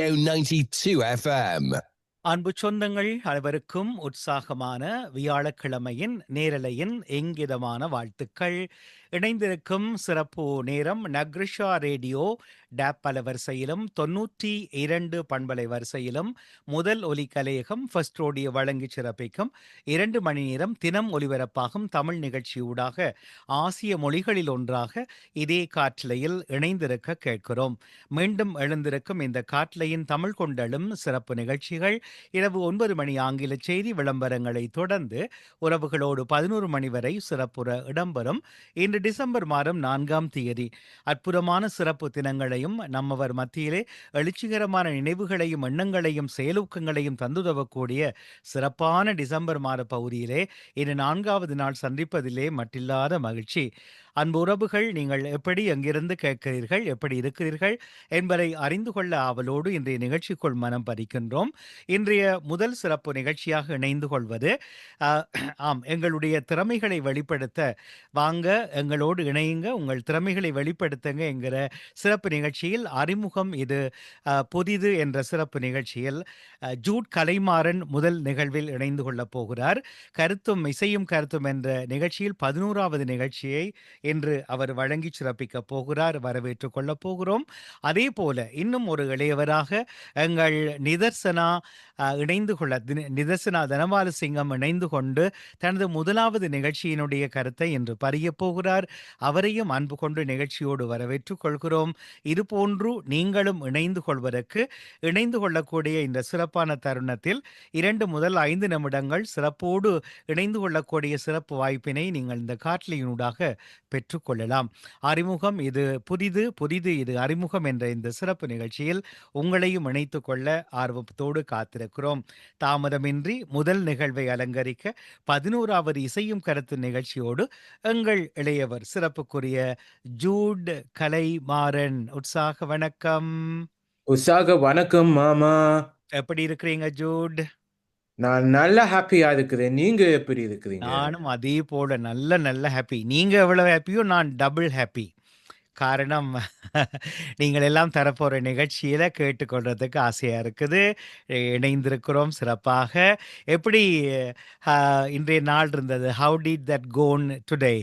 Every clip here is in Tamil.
92 FM. அன்பு சொந்தங்கள் அனைவருக்கும் உற்சாகமான வியாழக்கிழமையின் நேரலையின் எங்கிதமான வாழ்த்துக்கள் இணைந்திருக்கும் சிறப்பு நேரம் நக்ரிஷா ரேடியோ டேப் பல வரிசையிலும் தொன்னூற்றி இரண்டு பண்பலை வரிசையிலும் முதல் ஒலி கலையகம் ஃபர்ஸ்ட் ரோடிய வழங்கி சிறப்பிக்கும். இரண்டு மணி நேரம் தினம் ஒலிபரப்பாகும் தமிழ் நிகழ்ச்சியூடாக ஆசிய மொழிகளில் ஒன்றாக இதே காற்றலையில் இணைந்திருக்க கேட்கிறோம். மீண்டும் எழுந்திருக்கும் இந்த காற்றலையின் தமிழ் கொண்டலும் சிறப்பு நிகழ்ச்சிகள். இரவு ஒன்பது மணி ஆங்கில செய்தி விளம்பரங்களை தொடர்ந்து உறவுகளோடு பதினோரு மணி வரை சிறப்புற இடம்பெறும். இன்று டிசம்பர் மாதம் நான்காம் தேதி. அற்புதமான சிறப்பு தினங்களை தினங்களையும் நம்மவர் மத்தியிலே எழுச்சிகரமான நினைவுகளையும் எண்ணங்களையும் செயலூக்கங்களையும் தந்துதவக்கூடிய சிறப்பான டிசம்பர் மாத பகுதியிலே இனி நான்காவது நாள் சந்திப்பதிலே மட்டில்லாத மகிழ்ச்சி. அன்பு உறவுகள் நீங்கள் எப்படி எங்கிருந்து கேட்கிறீர்கள் எப்படி இருக்கிறீர்கள் என்பதை அறிந்து கொள்ள ஆவலோடு இன்றைய நிகழ்ச்சிக்குள் மனம் பறிக்கின்றோம் இன்றைய முதல் சிறப்பு நிகழ்ச்சியாக இணைந்து கொள்வது ஆம் எங்களுடைய திறமைகளை வெளிப்படுத்த. வாங்க எங்களோடு இணையுங்க. உங்கள் திறமைகளை வெளிப்படுத்துங்க என்கிற சிறப்பு நிகழ்ச்சியில். அறிமுகம் இது புதிது என்ற சிறப்பு நிகழ்ச்சியில் ஜூட் கலைமாறன் முதல் நிகழ்வில் இணைந்து கொள்ளப் போகிறார். கருத்தும் இசையும் கருத்தும் என்ற நிகழ்ச்சியில் பதினோராவது நிகழ்ச்சியை என்று அவர் வழங்கி சிறப்பிக்க போகிறார் வரவேற்றுக் கொள்ளப் போகிறோம். அதே போல இன்னும் ஒரு இளையவராக எங்கள் நிதர்சனா இணைந்து கொள்ள தின- நிதர்சனா தனபால சிங்கம் இணைந்து கொண்டு தனது முதலாவது நிகழ்ச்சியினுடைய கருத்தை இன்று பறிய போகிறார். அவரையும் அன்பு கொண்டு நிகழ்ச்சியோடு வரவேற்றுக் கொள்கிறோம். இதுபோன்று நீங்களும் இணைந்து கொள்வதற்கு இணைந்து கொள்ளக்கூடிய இந்த சிறப்பான தருணத்தில் இரண்டு முதல் ஐந்து நிமிடங்கள் சிறப்போடு இணைந்து கொள்ளக்கூடிய சிறப்பு வாய்ப்பினை நீங்கள் இந்த காட்லியினூடாக பெற்றுக்கொள்ளலாம். அறிமுகம் இது புதிது புதிது இது அறிமுகம் என்ற இந்த சிறப்பு நிகழ்ச்சியில் உங்களையும் இணைத்துக் கொள்ள ஆர்வத்தோடு காத்திருக்கிறோம். தாமதமின்றி முதல் நிகழ்வை அலங்கரிக்க பதினோராவது இசையும் கருத்து நிகழ்ச்சியோடு எங்கள் இளையவர் சிறப்புக்குரிய ஜூட் கலை மாறன் உற்சாக வணக்கம். உற்சாக வணக்கம் மாமா. எப்படி இருக்கிறீங்க ஜூட்? நான் நல்ல ஹாப்பியா இருக்கிறேன். நீங்க எப்படி இருக்கிறீங்க? நானும் அதே போல நல்ல நல்ல ஹாப்பி நீங்க எவ்வளவு ஹாப்பியோ நான் டபுள் ஹாப்பி காரணம் நீங்கள் எல்லாம் தரப்போற நிகழ்ச்சியில கேட்டுக்கொள்றதுக்கு ஆசையா இருக்குது. இணைந்திருக்கிறோம் சிறப்பாக. எப்படி இன்றைய நாள் இருந்தது? How did that gone today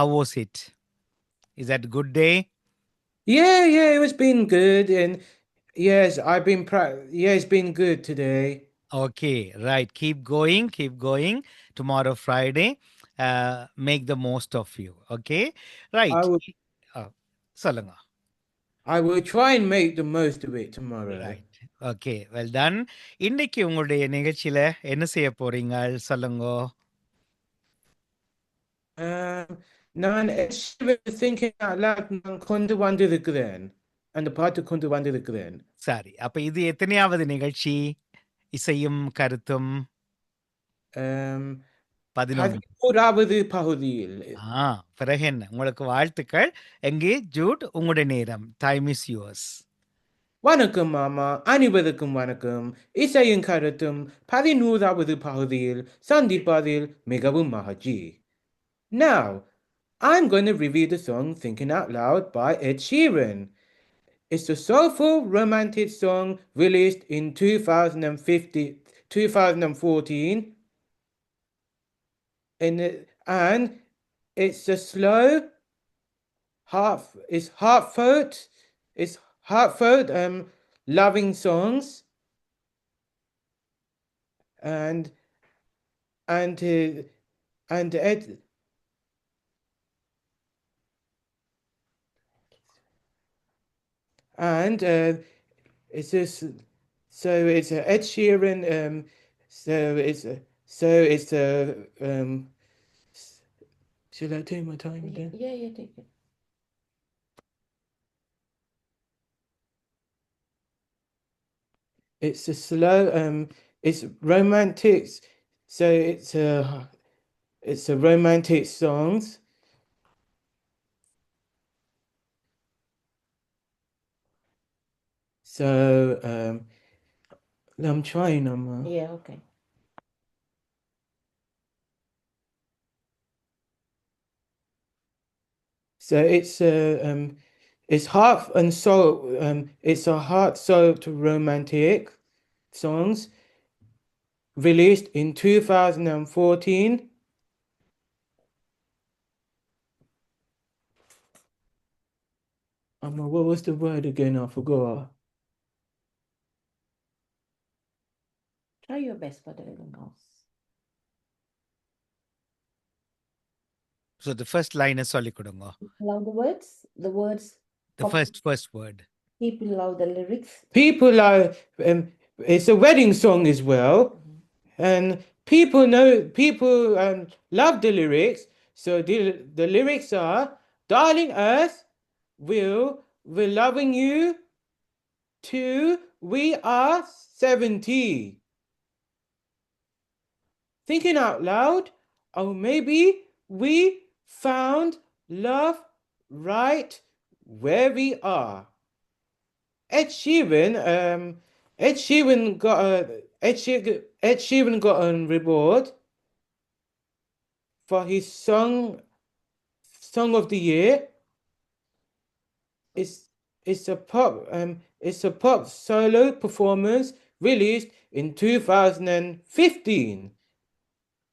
how was it is that good day Yeah, yeah, it was been good and yes, I've been pra- yeah, it's been good today. Okay right keep going keep going tomorrow Friday make the most of you okay I right will சொல்லுங்க I will try and make the most of it tomorrow. Right okay well done இன்னைக்கு உங்களுடைய நிகழ்ச்சியில என்ன செய்ய போறீங்க சொல்லுங்க Um, நான் actually thinking out loud நான் கொண்டு வந்திருக்கிறேன் அந்த பாட்டு கொண்டு வந்திருக்கிறேன் சரி அப்ப இது எத்தனையாவது நிகழ்ச்சி இசையும் கருத்தும்? பதினொன்று. பதினோராவது பகுதியில். ஆ பிறகு என்ன? உங்களுக்கு வாழ்த்துக்கள். எங்கே? ஜூட் உங்களுடைய நேரம். டைம் இஸ் யுவர்ஸ் வணக்கம் மாமா. அனைவருக்கும் வணக்கம். இசையின் கருத்தும் பதினோராவது பகுதியில் சந்திப்பதில் மிகவும் மகிழ்ச்சி. Now, I'm going to review the song Thinking Out Loud by Ed Sheeran. It's a soulful, romantic song released in 2050, 2014. And, and it's a slow, heart, it's heartfelt, it's heartfelt, um, loving songs. And, and, uh, and Ed, and uh, it's just so it's a Ed Sheeran um so it's a so it's a um should I take my time again? yeah, yeah, take it. It's a slow um it's romantic so it's a it's a romantic songs so um I'm trying I'm uh, Yeah, okay. So it's a um, it's heart and soul. Um, it's a heart soul to romantic songs released in 2014. Um, what was the word again? I forgot. Try your best for the little mouse. So the first line is Solly Kudungo. Love the words. The words. The first first word. People love the lyrics. People are. Um, it's a wedding song as well, mm-hmm. and people know people um, love the lyrics. So the the lyrics are, "Darling Earth, will we're loving you, till we are seventy. Thinking out loud, oh maybe we found love right where we are. Ed Sheeran, um, Ed Sheeran got a Ed Sheeran, Ed Sheeran got a reward for his song Song of the Year. It's it's a pop um it's a pop solo performance released in 2015.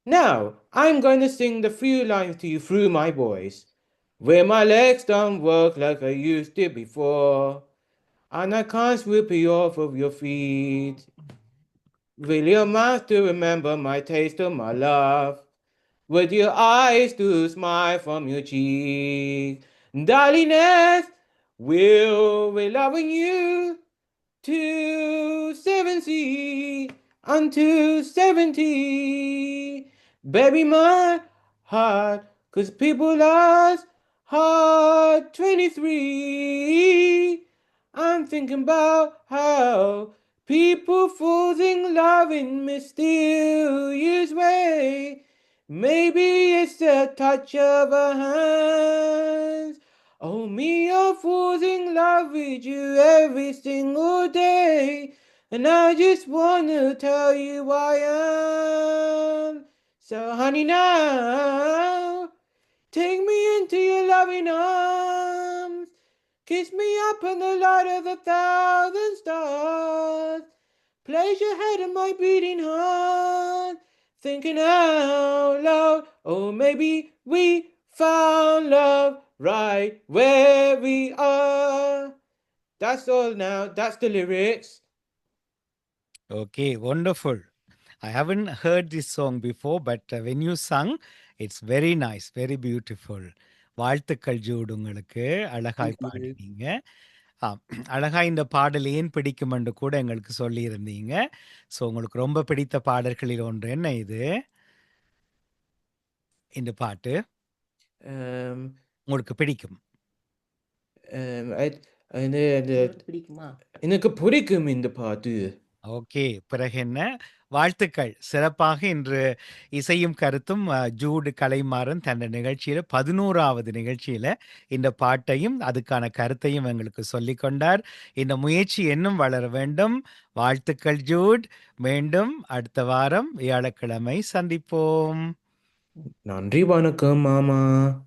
Now I'm going to sing the few lines to you through my voice. Where my legs don't work like I used to before. And I can't sweep you off of your feet. Will your to remember my taste of my love? Would your eyes to smile from your cheek? Darlingness, will be loving you to seventy unto seventy. Baby, my heart, cause people lost heart 23. I'm thinking about how people falls in love in mysterious way. Maybe it's the touch of a hand. Oh, me, I falls in love with you every single day. And I just wanna tell you I am. So, honey, now take me into your loving arms. Kiss me up in the light of the thousand stars. Place your head in my beating heart. Thinking out loud, oh, maybe we found love right where we are. That's all now. That's the lyrics. Okay, wonderful. I haven't heard this song before, but uh, when you sung, it's very nice, very beautiful. வாழ்த்துக்கள் ஜூட் உங்களுக்கு. அழகாய். பாடினீங்க. அழகா இந்த பாடல் ஏன் பிடிக்கும் என்று கூட எங்களுக்கு சொல்லியிருந்தீங்க. ஸோ உங்களுக்கு ரொம்ப பிடித்த பாடல்களில் ஒன்று என்ன இது? இந்த பாட்டு. உங்களுக்கு பிடிக்குமா? எனக்கு பிடிக்கும் இந்த பாட்டு. ஓகே பிறகு என்ன? வாழ்த்துக்கள். சிறப்பாக இன்று இசையும் கருத்தும் ஜூடு கலைமாறன் தன் நிகழ்ச்சியில பதினோராவது நிகழ்ச்சியில இந்த பாட்டையும் அதுக்கான கருத்தையும் எங்களுக்கு சொல்லிக் கொண்டார். இந்த முயற்சி இன்னும் வளர வேண்டும். வாழ்த்துக்கள் ஜூட். மீண்டும் அடுத்த வாரம் வியாழக்கிழமை சந்திப்போம். நன்றி வணக்கம் மாமா.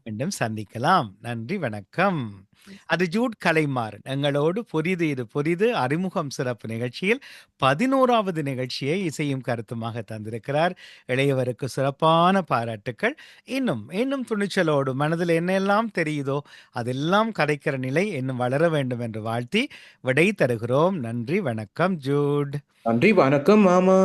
மீண்டும் சந்திக்கலாம். நன்றி வணக்கம். அது ஜூட் கலைமாறன். எங்களோடு பொரிது இது பொரிது அறிமுகம் சிறப்பு நிகழ்ச்சியில் பதினோராவது நிகழ்ச்சியை இசையும் கருத்துமாக தந்திருக்கிறார். இளையவருக்கு சிறப்பான பாராட்டுக்கள். இன்னும் இன்னும் துணிச்சலோடு மனதில் என்னெல்லாம் தெரியுதோ அதெல்லாம் கதைக்கிற நிலை இன்னும் வளர வேண்டும் என்று வாழ்த்தி விடை தருகிறோம். நன்றி வணக்கம் ஜூட். நன்றி வணக்கம் மாமா.